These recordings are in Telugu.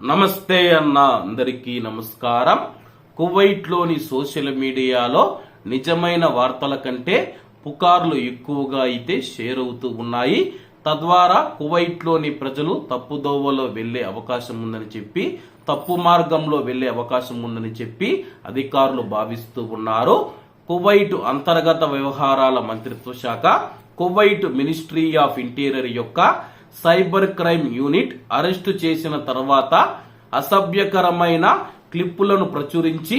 నమస్తే అన్న అందరికీ నమస్కారం. కువైట్లోని సోషల్ మీడియాలో నిజమైన వార్తల కంటే పుకార్లు ఎక్కువగా అయితే షేర్ అవుతూ ఉన్నాయి. తద్వారా కువైట్లోని ప్రజలు తప్పుదోవలో వెళ్ళే అవకాశం ఉందని చెప్పి తప్పు మార్గంలో వెళ్ళే అవకాశం ఉందని చెప్పి అధికారులు భావిస్తూ ఉన్నారు. కువైట్ అంతర్గత వ్యవహారాల మంత్రిత్వ శాఖ కువైట్ మినిస్ట్రీ ఆఫ్ ఇంటీరియర్ యొక్క సైబర్ క్రైమ్ యూనిట్ అరెస్టు చేసిన తర్వాత అసభ్యకరమైన క్లిప్పులను ప్రచురించి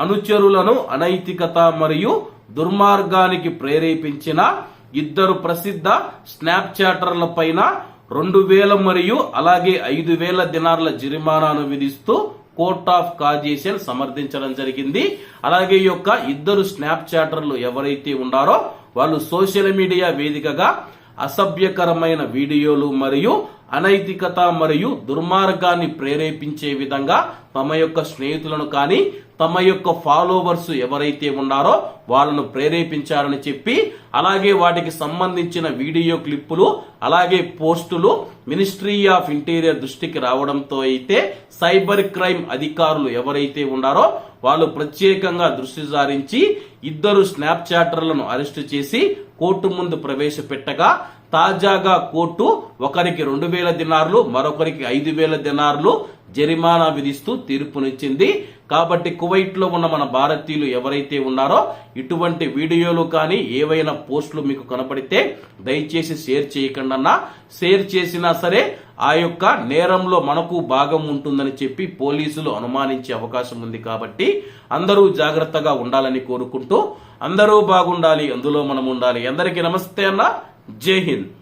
అనుచరులను అనైతికత మరియు దుర్మార్గానికి ప్రేరేపించిన ఇద్దరు ప్రసిద్ధ స్నాప్ చాటర్ల పైన రెండు వేల మరియు అలాగే ఐదు వేల దినార్ల జరిమానాను విధిస్తూ కోర్ట్ ఆఫ్ కాజేషన్ సమర్థించడం జరిగింది. అలాగే ఈ యొక్క ఇద్దరు స్నాప్ చాటర్లు ఎవరైతే ఉన్నారో వాళ్ళు సోషల్ మీడియా వేదికగా అసభ్యకరమైన వీడియోలు మరియు అనైతికత మరియు దుర్మార్గాన్ని ప్రేరేపించే విధంగా తమ యొక్క స్నేహితులను కానీ తమ యొక్క ఫాలోవర్స్ ఎవరైతే ఉన్నారో వాళ్ళను ప్రేరేపించారని చెప్పి అలాగే వాటికి సంబంధించిన వీడియో క్లిప్పులు అలాగే పోస్టులు మినిస్ట్రీ ఆఫ్ ఇంటీరియర్ దృష్టికి రావడంతో అయితే సైబర్ క్రైమ్ అధికారులు ఎవరైతే ఉన్నారో వాళ్ళు ప్రత్యేకంగా దృష్టి సారించి ఇద్దరు స్నాప్ చాటర్లను అరెస్టు చేసి కోర్టు ముందు ప్రవేశపెట్టగా తాజాగా కోర్టు ఒకరికి రెండు వేల దినార్లు మరొకరికి ఐదు వేల దినార్లు జరిమానా విధిస్తూ తీర్పునిచ్చింది. కాబట్టి కువైట్లో ఉన్న మన భారతీయులు ఎవరైతే ఉన్నారో ఇటువంటి వీడియోలు కానీ ఏవైనా పోస్టులు మీకు కనపడితే దయచేసి షేర్ చేయకుండా షేర్ చేసినా సరే ఆ యొక్క నేరంలో మనకు భాగం ఉంటుందని చెప్పి పోలీసులు అనుమానించే అవకాశం ఉంది కాబట్టి అందరూ జాగ్రత్తగా ఉండాలని కోరుకుంటూ అందరూ బాగుండాలి అందులో మనం ఉండాలి. అందరికీ నమస్తే అన్న. జై హింద్.